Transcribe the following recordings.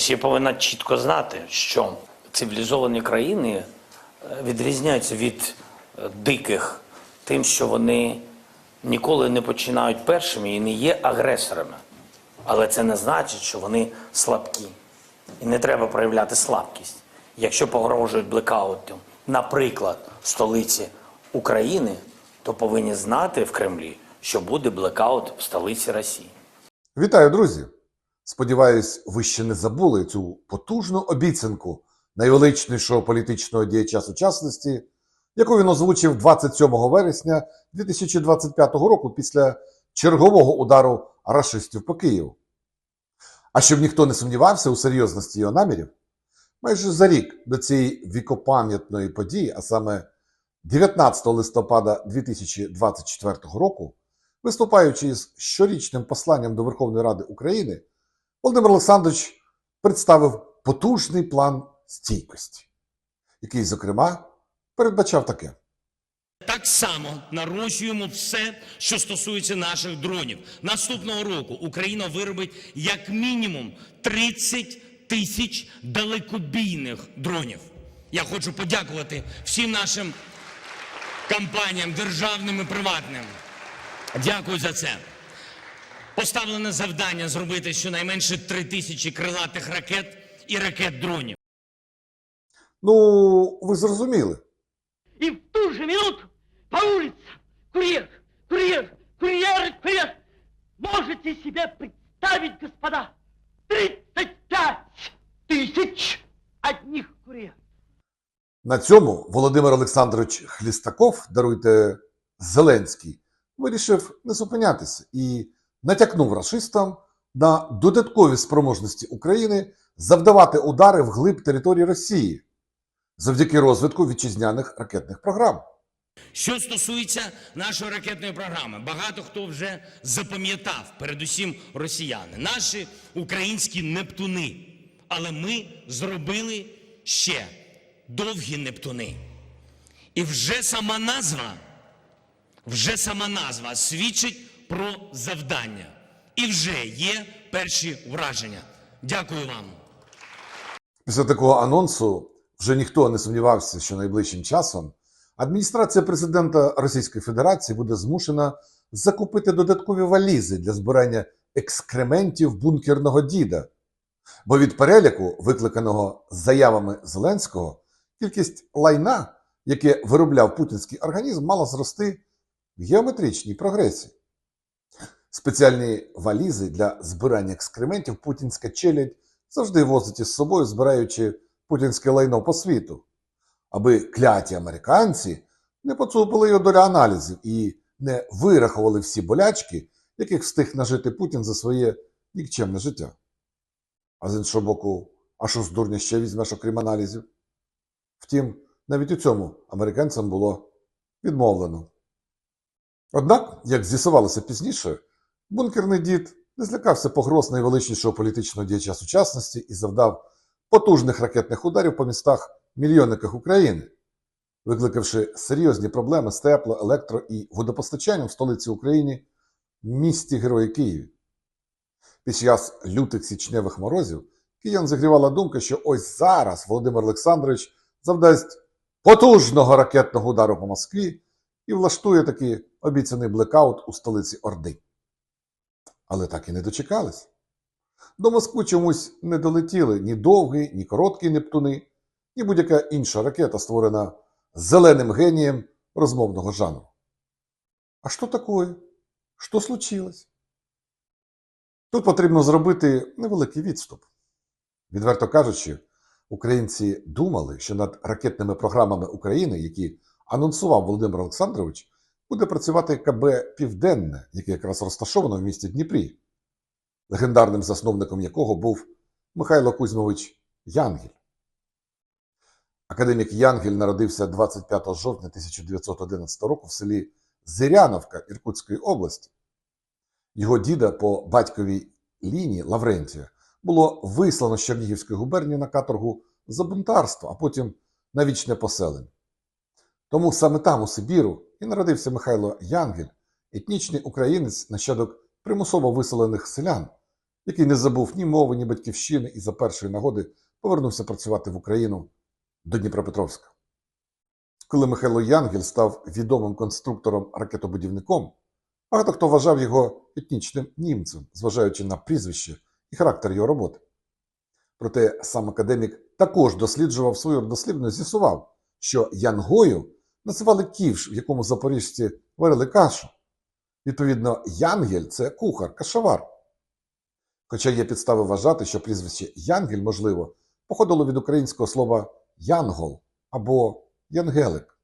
Росія повинна чітко знати, що цивілізовані країни е, відрізняються від е, диких тим, що вони ніколи не починають першими і не є агресорами. Але це не значить, що вони слабкі. І не треба проявляти слабкість. Якщо погрожують блекаутом, наприклад, столиці України, то повинні знати в Кремлі, що буде блекаут в столиці Росії. Вітаю, друзі! Сподіваюсь, ви ще не забули цю потужну обіцянку найвеличнішого політичного діяча сучасності, яку він озвучив 27 вересня 2025 року після чергового удару рашистів по Києву. А щоб ніхто не сумнівався у серйозності його намірів, майже за рік до цієї вікопам'ятної події, а саме 19 листопада 2024 року, виступаючи із щорічним посланням до Верховної Ради України, Володимир Олександрович представив потужний план стійкості, який, зокрема, передбачав таке. Так само нарощуємо все, що стосується наших дронів. Наступного року Україна виробить як мінімум 30 тисяч далекобійних дронів. Я хочу подякувати всім нашим компаніям, державним і приватним. Дякую за це. Поставлене завдання зробити щонайменше 3 тисячі крилатих ракет і ракет-дронів. Ну, ви зрозуміли. И в ту же минуту по улице курьер, курьер, курьер, курьер. Можете себе представить, господа, 35 тысяч одних курьеров. На цьому Володимир Олександрович Хлістаков, даруйте Зеленський, вирішив не зупинятися і натякнув рашистам на додаткові спроможності України завдавати удари вглиб території Росії завдяки розвитку вітчизняних ракетних програм. Що стосується нашої ракетної програми, багато хто вже запам'ятав, передусім росіяни, наші українські нептуни. Але ми зробили ще довгі нептуни. І вже сама назва, вже сама назва свідчить про завдання. І вже є перші враження. Дякую вам. Після такого анонсу вже ніхто не сумнівався, що найближчим часом адміністрація президента Російської Федерації буде змушена закупити додаткові валізи для збирання екскрементів бункерного діда. Бо від переляку, викликаного заявами Зеленського, кількість лайна, яке виробляв путінський організм, мала зрости в геометричній прогресії. Спеціальні валізи для збирання екскрементів путінська челядь завжди возить із собою, збираючи путінське лайно по світу, аби кляті американці не поцупили його до аналізів і не вирахували всі болячки, яких встиг нажити Путін за своє нікчемне життя. А з іншого боку, а що з дурня ще візьмеш окрім аналізів? Втім, навіть у цьому американцям було відмовлено. Однак, як з'ясувалося пізніше, бункерний дід не злякався погроз найвеличнішого політичного діяча сучасності і завдав потужних ракетних ударів по містах мільйонниках України, викликавши серйозні проблеми з тепло, електро і водопостачанням в столиці України місті Герої Києві. Під час лютих січневих морозів киян зігрівала думка, що ось зараз Володимир Олександрович завдасть потужного ракетного удару по Москві і влаштує такий обіцяний блекаут у столиці Орди. Але так і не дочекались. До Москви чомусь не долетіли ні довгі, ні короткі Нептуни, ні будь-яка інша ракета, створена зеленим генієм розмовного жанру. А що таке? Що случилось? Тут потрібно зробити невеликий відступ. Відверто кажучи, українці думали, що над ракетними програмами України, які анонсував Володимир Олександрович, буде працювати КБ Південне, яке якраз розташовано в місті Дніпрі, легендарним засновником якого був Михайло Кузьмович Янгель. Академік Янгель народився 25 жовтня 1911 року в селі Зиряновка Іркутської області. Його діда по батьковій лінії Лаврентія було вислано з Чернігівської губернії на каторгу за бунтарство, а потім на вічне поселення. Тому саме там, у Сибіру, і народився Михайло Янгель, етнічний українець, нащадок примусово виселених селян, який не забув ні мови, ні батьківщини і за першої нагоди повернувся працювати в Україну до Дніпропетровська. Коли Михайло Янгель став відомим конструктором-ракетобудівником, багато хто вважав його етнічним німцем, зважаючи на прізвище і характер його роботи. Проте сам академік також досліджував свою родослівну і з'ясував, що Янгою називали ківш, в якому запоріжці варили кашу. Відповідно, Янгель це кухар, кашавар. Хоча є підстави вважати, що прізвище Янгель, можливо, походило від українського слова янгол або янгелик.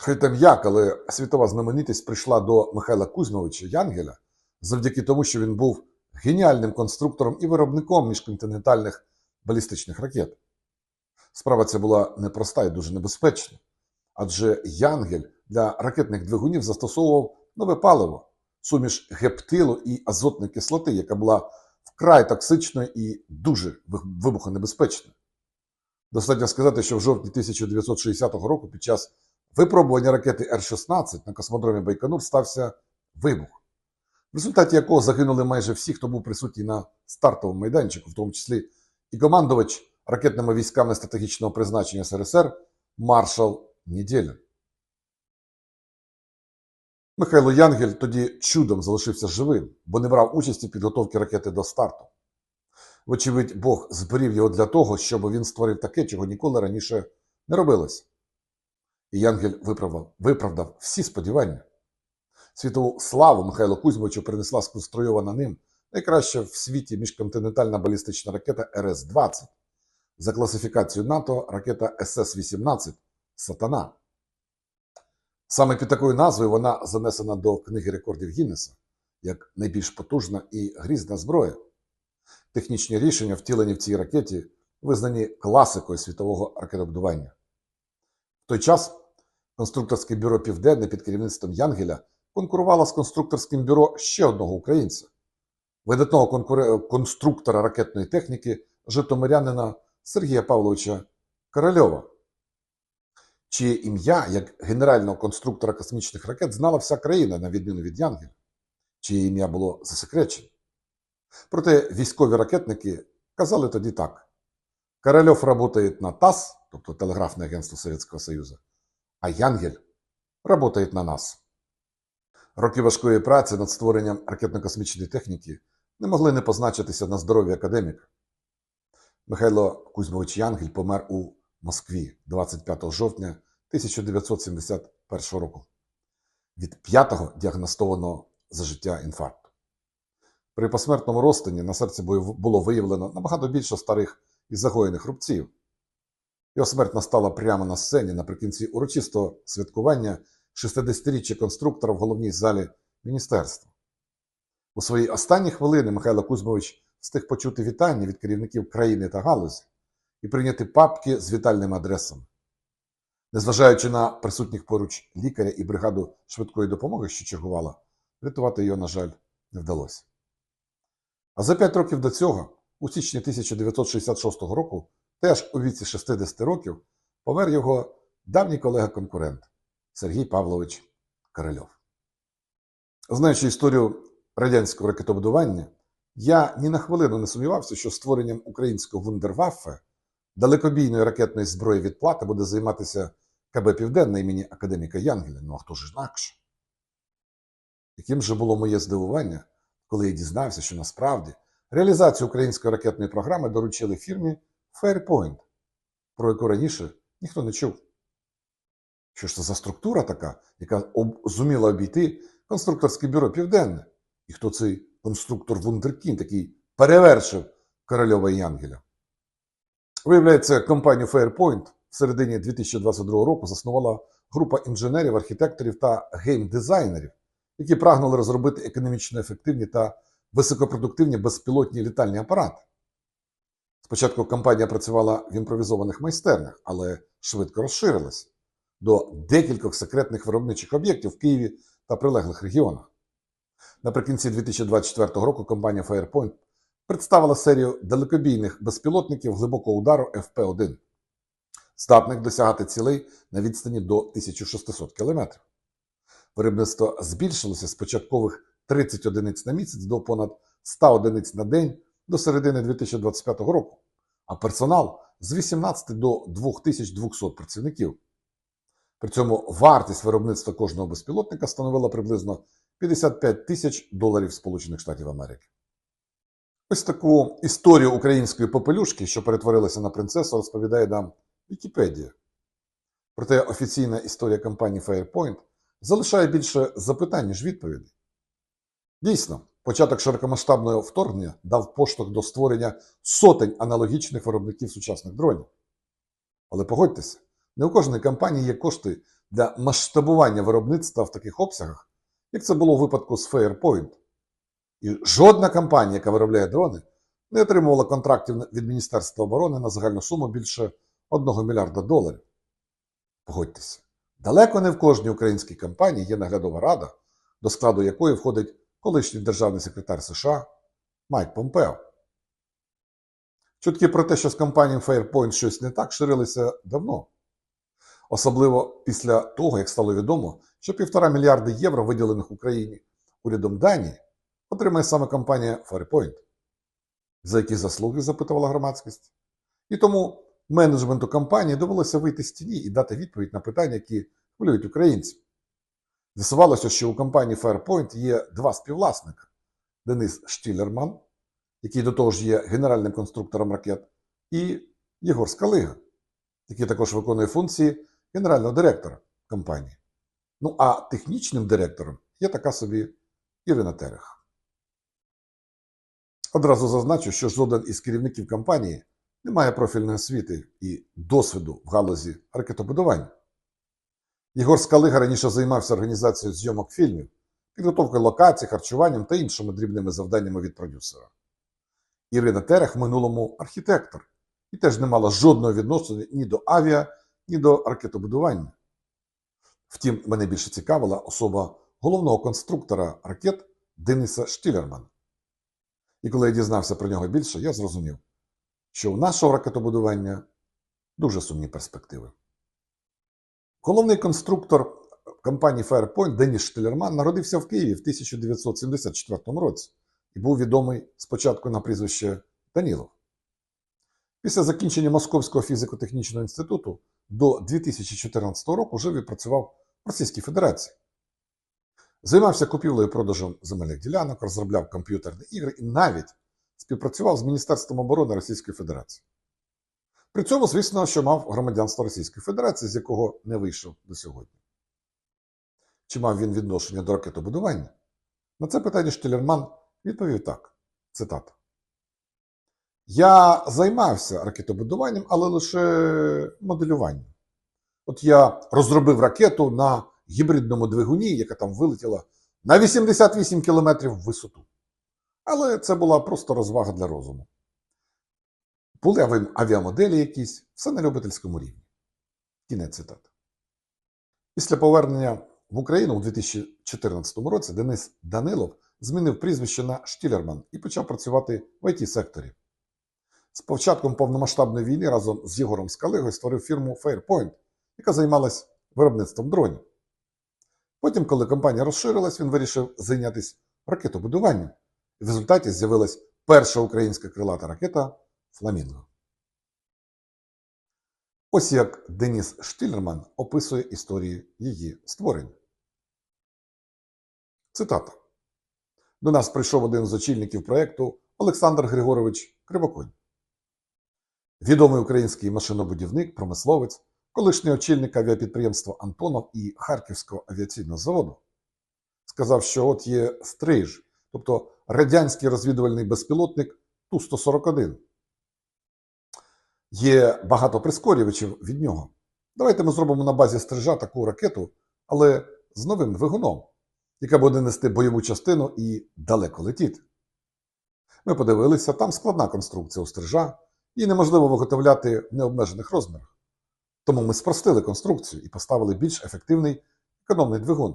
Хай там як, але світова знаменитість прийшла до Михайла Кузьмовича Янгеля завдяки тому, що він був геніальним конструктором і виробником міжконтинентальних балістичних ракет. Справа ця була непроста і дуже небезпечна, адже Янгель для ракетних двигунів застосовував нове паливо, суміш гептилу і азотної кислоти, яка була вкрай токсичною і дуже вибухонебезпечною. Достатньо сказати, що в жовтні 1960 року під час випробування ракети Р-16 на космодромі Байконур стався вибух, в результаті якого загинули майже всі, хто був присутній на стартовому майданчику, в тому числі і командувач ракетними військами стратегічного призначення СРСР маршал Нідєлін. Михайло Янгель тоді чудом залишився живим, бо не брав участі в підготовці ракети до старту. Вочевидь, Бог зберів його для того, щоб він створив таке, чого ніколи раніше не робилось. І Янгель виправдав, виправдав всі сподівання. Світову славу Михайло Кузьмовичу принесла сконструйована ним найкраща в світі міжконтинентальна балістична ракета РС-20. За класифікацією НАТО ракета СС-18 Сатана. Саме під такою назвою вона занесена до Книги рекордів Гіннеса як найбільш потужна і грізна зброя. Технічні рішення, втілені в цій ракеті, визнані класикою світового ракетобудування. В той час конструкторське бюро Південне під керівництвом Янгеля конкурувало з конструкторським бюро ще одного українця, видатного конкуре... конструктора ракетної техніки, житомирянина Сергія Павловича Корольова, чиє ім'я як генерального конструктора космічних ракет знала вся країна, на відміну від Янгеля, чиє ім'я було засекречено. Проте військові ракетники казали тоді так: Корольов працює на ТАСС, тобто Телеграфне агентство Совєтського Союзу, а Янгель працює на нас. Роки важкої праці над створенням ракетно-космічної техніки не могли не позначитися на здоров'ї академіка. Михайло Кузьмович Янгель помер у Москві 25 жовтня 1971 року від п'ятого діагностованого за життя інфаркту. При посмертному розтині на серці було виявлено набагато більше старих і загоєних рубців. Його смерть настала прямо на сцені наприкінці урочистого святкування 60-річчя конструктора в головній залі міністерства. У свої останні хвилини Михайло Кузьмович встиг почути вітання від керівників країни та галузі і прийняти папки з вітальними адресами. Незважаючи на присутніх поруч лікаря і бригаду швидкої допомоги, що чергувала, врятувати його, на жаль, не вдалося. А за п'ять років до цього, у січні 1966 року, теж у віці 60 років, помер його давній колега-конкурент Сергій Павлович Корольов. Знаючи історію радянського ракетобудування, я ні на хвилину не сумнівався, що створенням українського вундерваффе далекобійної ракетної зброї відплати буде займатися КБ Південне імені академіка Янгеля. Ну а хто ж інакше? Яким же було моє здивування, коли я дізнався, що насправді реалізацію української ракетної програми доручили фірмі Fairpoint, про яку раніше ніхто не чув. Що ж це за структура така, яка об... зуміла обійти конструкторське бюро Південне? І хто цей конструктор Вундеркін, який перевершив Корольова і Янгеля? Виявляється, компанію Fairpoint в середині 2022 року заснувала група інженерів, архітекторів та геймдизайнерів, які прагнули розробити економічно ефективні та високопродуктивні безпілотні літальні апарати. Спочатку компанія працювала в імпровізованих майстернях, але швидко розширилась до декількох секретних виробничих об'єктів в Києві та прилеглих регіонах. Наприкінці 2024 року компанія Firepoint представила серію далекобійних безпілотників глибокого удару FP-1, здатних досягати цілей на відстані до 1600 км. Виробництво збільшилося з початкових 30 одиниць на місяць до понад 100 одиниць на день до середини 2025 року, а персонал з 18 до 2200 працівників. При цьому вартість виробництва кожного безпілотника становила приблизно 55 тисяч доларів Сполучених Штатів Америки. Ось таку історію української попелюшки, що перетворилася на принцесу, розповідає нам Вікіпедія. Проте офіційна історія компанії Firepoint залишає більше запитань, ніж відповідей. Дійсно, початок широкомасштабного вторгнення дав поштовх до створення сотень аналогічних виробників сучасних дронів. Але погодьтеся, не у кожної компанії є кошти для масштабування виробництва в таких обсягах, як це було у випадку з Fairpoint. І жодна компанія, яка виробляє дрони, не отримувала контрактів від Міністерства оборони на загальну суму більше 1 мільярда доларів. Погодьтеся, далеко не в кожній українській компанії є наглядова рада, до складу якої входить колишній державний секретар США Майк Помпео. Чутки про те, що з компанією Fairpoint щось не так, ширилися давно. Особливо після того, як стало відомо, що півтора мільярди євро, виділених Україні урядом Данії, отримає саме компанія Fairpoint. За які заслуги запитувала громадськість. І тому менеджменту компанії довелося вийти з тіні і дати відповідь на питання, які хвилюють українців. З'ясувалося, що у компанії Fairpoint є два співвласника: Денис Штілерман, який до того ж є генеральним конструктором ракет, і Єгор Скалига, який також виконує функції генерального директора компанії. Ну а технічним директором є така собі Ірина Терех. Одразу зазначу, що жоден із керівників компанії не має профільної освіти і досвіду в галузі ракетобудування. Єгор Скалига раніше займався організацією зйомок фільмів, підготовкою локацій, харчуванням та іншими дрібними завданнями від продюсера. Ірина Терех в минулому архітектор і теж не мала жодного відношення ні до авіа, ні до ракетобудування. Втім, мене більше цікавила особа головного конструктора ракет Дениса Штілермана. І коли я дізнався про нього більше, я зрозумів, що у нашого ракетобудування дуже сумні перспективи. Головний конструктор компанії Fairpoint Деніс Штилерман народився в Києві в 1974 році і був відомий спочатку на прізвище Данілов. Після закінчення Московського фізико-технічного інституту до 2014 року жив і працював в Російській Федерації. Займався купівлею і продажем земельних ділянок, розробляв комп'ютерні ігри і навіть співпрацював з Міністерством оборони Російської Федерації. При цьому, звісно, що мав громадянство Російської Федерації, з якого не вийшов до сьогодні. Чи мав він відношення до ракетобудування? На це питання Штілерман відповів так: цитата. Я займався ракетобудуванням, але лише моделюванням. От я розробив ракету на гібридному двигуні, яка там вилетіла на 88 кілометрів в висоту. Але це була просто розвага для розуму. Були авіамоделі якісь, все на любительському рівні. Кінець цитати. Після повернення в Україну у 2014 році Денис Данилов змінив прізвище на Штілерман і почав працювати в IT-секторі. З початком повномасштабної війни разом з Єгором Скалигою створив фірму Fairpoint, яка займалась виробництвом дронів. Потім, коли компанія розширилась, він вирішив зайнятися ракетобудуванням. І в результаті з'явилась перша українська крилата ракета Фламінго. Ось як Деніс Штілерман описує історію її створення. Цитата. До нас прийшов один з очільників проєкту Олександр Григорович Кривоконь. Відомий український машинобудівник, промисловець, колишній очільник авіапідприємства Антонов і Харківського авіаційного заводу. Сказав, що от є стриж, тобто радянський розвідувальний безпілотник Ту-141. Є багато прискорювачів від нього. Давайте ми зробимо на базі стрижа таку ракету, але з новим двигуном, яка буде нести бойову частину і далеко летіти. Ми подивилися, там складна конструкція у стрижа, її неможливо виготовляти в необмежених розмірах. Тому ми спростили конструкцію і поставили більш ефективний економний двигун.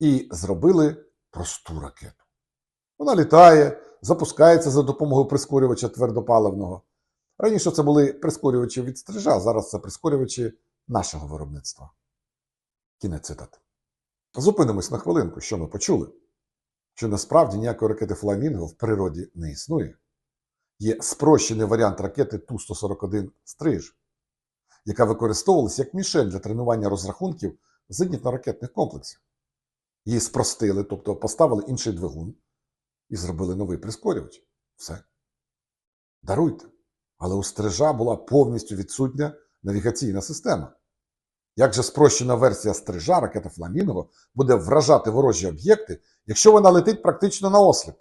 І зробили просту ракету. Вона літає, запускається за допомогою прискорювача твердопаливного. Раніше це були прискорювачі від стрижа, зараз це прискорювачі нашого виробництва. Кінець цитати. Зупинимось на хвилинку, що ми почули. що насправді ніякої ракети Фламінго в природі не існує. Є спрощений варіант ракети Ту-141 Стриж, яка використовувалася як мішень для тренування розрахунків зенітно-ракетних комплексів. Її спростили, тобто поставили інший двигун і зробили новий прискорювач. Все. Даруйте. Але у стрижа була повністю відсутня навігаційна система. Як же спрощена версія стрижа, ракета Фламінго, буде вражати ворожі об'єкти, якщо вона летить практично на осліп?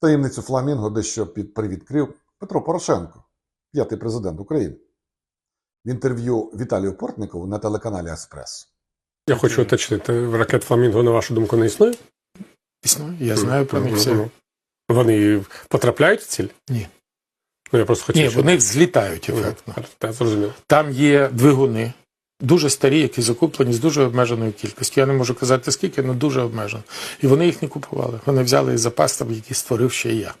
Таємницю Фламінго дещо привідкрив Петро Порошенко, п'ятий президент України. В інтерв'ю Віталію Портникову на телеканалі Еспресо. Я хочу уточнити, ракет Фламінго, на вашу думку, не існує? Існує, я знаю про них все. Вони потрапляють в ціль? Ні. Ну, я просто хотів. Ні, щоб- вони взлітають Ну, ефектно. Так, зрозуміло. Там є двигуни, дуже старі, які закуплені з дуже обмеженою кількістю. Я не можу казати скільки, але дуже обмежено. І вони їх не купували. Вони взяли із запас, там, який створив ще я.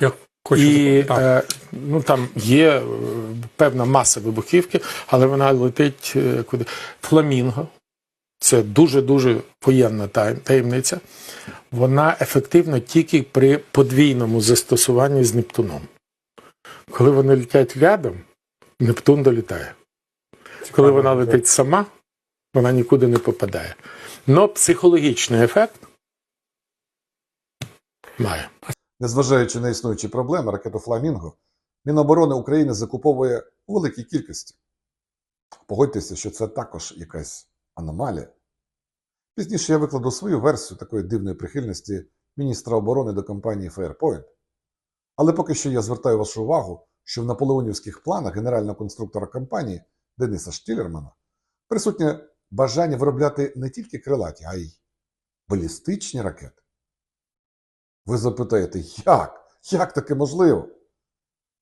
Я хочу... І е, ну, там є е, певна маса вибухівки, але вона летить е, куди. Фламінго. Це дуже-дуже воєнна таємниця. Вона ефективна тільки при подвійному застосуванні з Нептуном. Коли вони летять рядом, Нептун долітає. Коли вона летить сама, вона нікуди не попадає. Но психологічний ефект має. Незважаючи на існуючі проблеми, ракету Фламінго Міноборони України закуповує у великій кількості. Погодьтеся, що це також якась аномалія. Пізніше я викладу свою версію такої дивної прихильності міністра оборони до компанії Fairpoint. Але поки що я звертаю вашу увагу, що в наполеонівських планах генерального конструктора компанії Дениса Штілермана присутнє бажання виробляти не тільки крилаті, а й балістичні ракети. Ви запитаєте, як? Як таке можливо?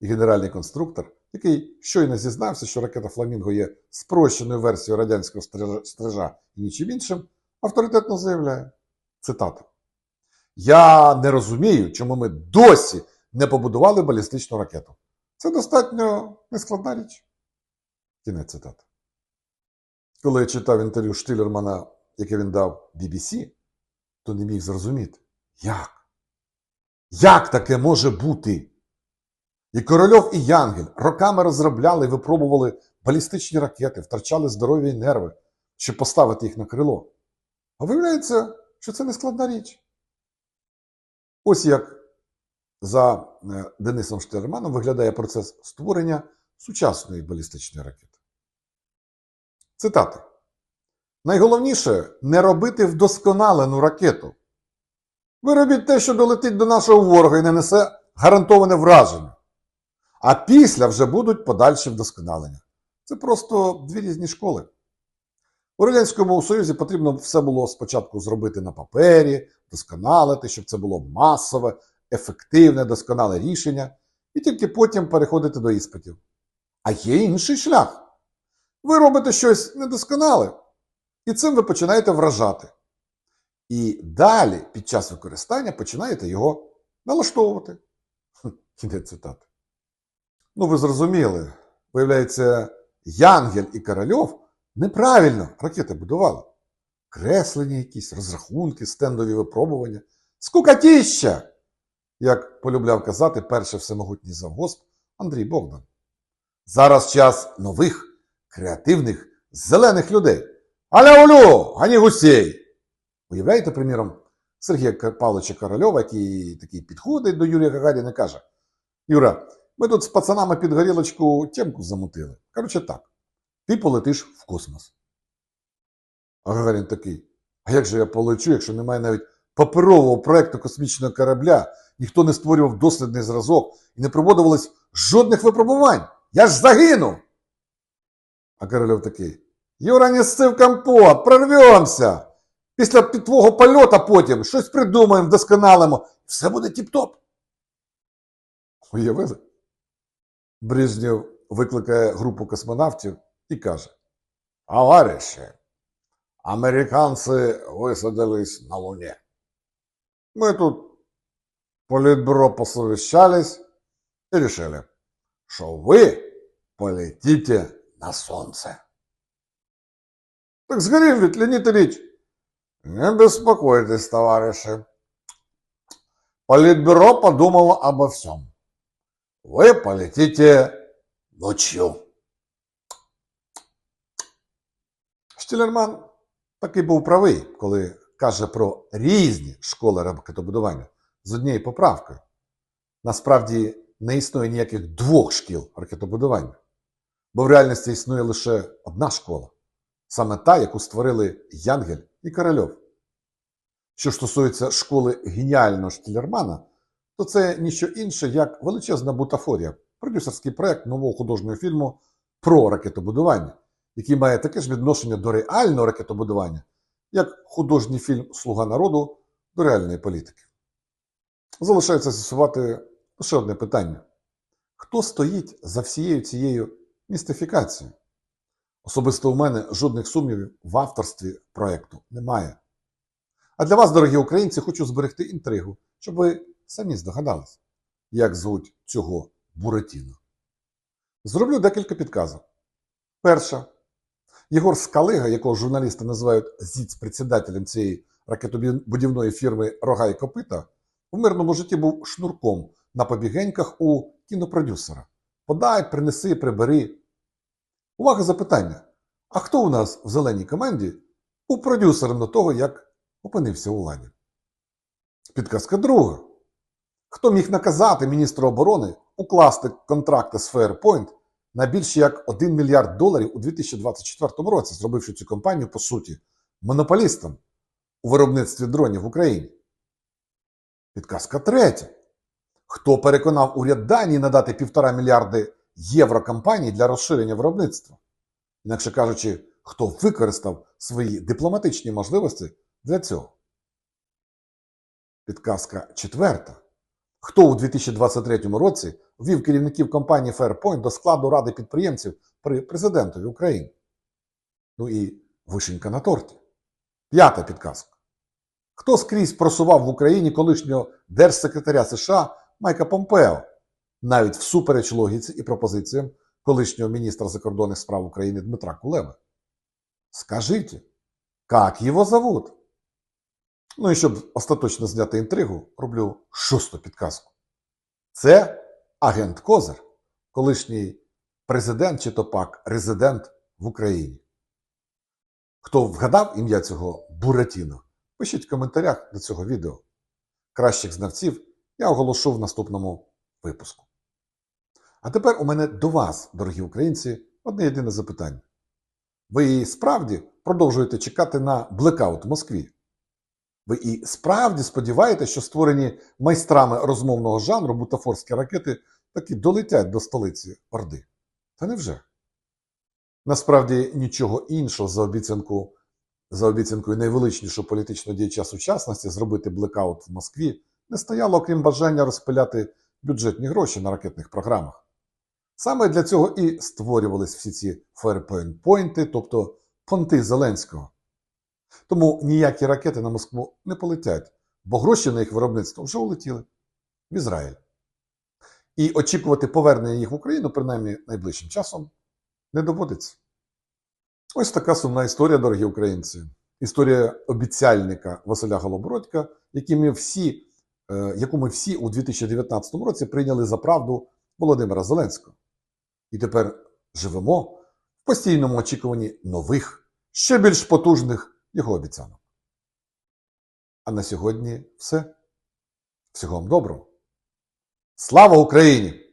І генеральний конструктор, який щойно зізнався, що ракета Фламінго є спрощеною версією радянського стрижа, і нічим іншим, авторитетно заявляє. Цитата. Я не розумію, чому ми досі не побудували балістичну ракету. Це достатньо нескладна річ. Кінець цитати. Коли я читав інтерв'ю Штилермана, яке він дав BBC, то не міг зрозуміти, як? Як таке може бути? І Корольов, і Янгель роками розробляли і випробували балістичні ракети, втрачали здоров'я і нерви, щоб поставити їх на крило. А виявляється, що це не складна річ. Ось як за е, Денисом Штерманом виглядає процес створення сучасної балістичної ракети. Цитата. Найголовніше не робити вдосконалену ракету. Ви робіть те, що долетить до нашого ворога і не несе гарантоване враження. А після вже будуть подальші вдосконалення. Це просто дві різні школи. У Радянському Союзі потрібно все було спочатку зробити на папері, досконалити, щоб це було масове, ефективне, досконале рішення, і тільки потім переходити до іспитів. А є інший шлях. Ви робите щось недосконале, і цим ви починаєте вражати. І далі, під час використання, починаєте його налаштовувати. Кінець цитати. Ну, ви зрозуміли. Виявляється, Янгель і Корольов неправильно ракети будували. Креслення якісь, розрахунки, стендові випробування. Скукатіща! Як полюбляв казати перший всемогутній завгосп Андрій Богдан. Зараз час нових, креативних, зелених людей. Аля улю, ані гусей! Уявляєте, приміром, Сергія Павловича Корольова, який такий підходить до Юрія Гагаріна і каже: Юра, ми тут з пацанами під горілочку темку замутили. Коротше так, ти полетиш в космос. А Гагарін такий: а як же я полечу, якщо немає навіть паперового проекту космічного корабля, ніхто не створював дослідний зразок і не проводилось жодних випробувань? Я ж загину. А Корольов такий: Юра, не сси в компот, прорвемося. Після твого польота потім щось придумаємо, вдосконалимо. Все буде тіп-топ. Уявили? Брижнєв викликає групу космонавтів і каже: Товариші, американці висадились на Луні. Ми тут політбюро посовещались і решили, що ви полетите на Сонце. Так згорів ведь, Леонид Ильич. Не беспокойтесь, товариши. Политбюро подумало обо всем. Вы полетите ночью. Штілерман таки був правий, коли каже про різні школи ракетобудування з однією поправкою. Насправді не існує ніяких двох шкіл ракетобудування, бо в реальності існує лише одна школа, саме та, яку створили Янгель і Корольов. Що ж стосується школи геніального Штілермана, то це ніщо інше, як величезна бутафорія, продюсерський проект нового художнього фільму про ракетобудування, який має таке ж відношення до реального ракетобудування, як художній фільм Слуга народу до реальної політики. Залишається з'ясувати лише одне питання: хто стоїть за всією цією містифікацією? Особисто у мене жодних сумнівів в авторстві проекту немає. А для вас, дорогі українці, хочу зберегти інтригу, щоб ви самі здогадались, як звуть цього Буратіно. Зроблю декілька підказок. Перша. Єгор Скалига, якого журналісти називають зіц-председателем цієї ракетобудівної фірми Рога і Копита, в мирному житті був шнурком на побігеньках у кінопродюсера. Подай, принеси, прибери. Увага запитання. А хто у нас в зеленій команді був продюсером до того, як опинився у владі? Підказка друга. Хто міг наказати міністру оборони укласти контракти з Fairpoint на більше як 1 мільярд доларів у 2024 році, зробивши цю компанію, по суті, монополістом у виробництві дронів в Україні? Підказка третя. Хто переконав уряд Данії надати півтора мільярди євро компанії для розширення виробництва? Інакше кажучи, хто використав свої дипломатичні можливості для цього? Підказка четверта. Хто у 2023 році ввів керівників компанії Fairpoint до складу ради підприємців при президентові України? Ну і вишенька на торті. П'ята підказка. Хто скрізь просував в Україні колишнього держсекретаря США Майка Помпео, навіть всупереч логіці і пропозиціям колишнього міністра закордонних справ України Дмитра Кулеби? Скажіть, як його зовут? Ну і щоб остаточно зняти інтригу, роблю шосту підказку. Це агент Козир, колишній президент чи то пак резидент в Україні. Хто вгадав ім'я цього Буратіно, пишіть в коментарях до цього відео. Кращих знавців я оголошу в наступному випуску. А тепер у мене до вас, дорогі українці, одне єдине запитання. Ви справді продовжуєте чекати на блекаут в Москві? Ви і справді сподіваєтеся, що створені майстрами розмовного жанру бутафорські ракети таки долетять до столиці Орди? Та невже? Насправді нічого іншого за обіцянку, за обіцянкою найвеличнішого політичного діяча сучасності зробити блекаут в Москві не стояло, окрім бажання розпиляти бюджетні гроші на ракетних програмах. Саме для цього і створювались всі ці фаєрпойнт-пойнти, тобто понти Зеленського. Тому ніякі ракети на Москву не полетять, бо гроші на їх виробництво вже улетіли в Ізраїль. І очікувати повернення їх в Україну, принаймні найближчим часом, не доводиться. Ось така сумна історія, дорогі українці. Історія обіцяльника Василя Голобородька, ми всі, е, яку ми всі у 2019 році прийняли за правду Володимира Зеленського. І тепер живемо в постійному очікуванні нових, ще більш потужних його обіцянок. А на сьогодні все. Всього вам доброго. Слава Україні!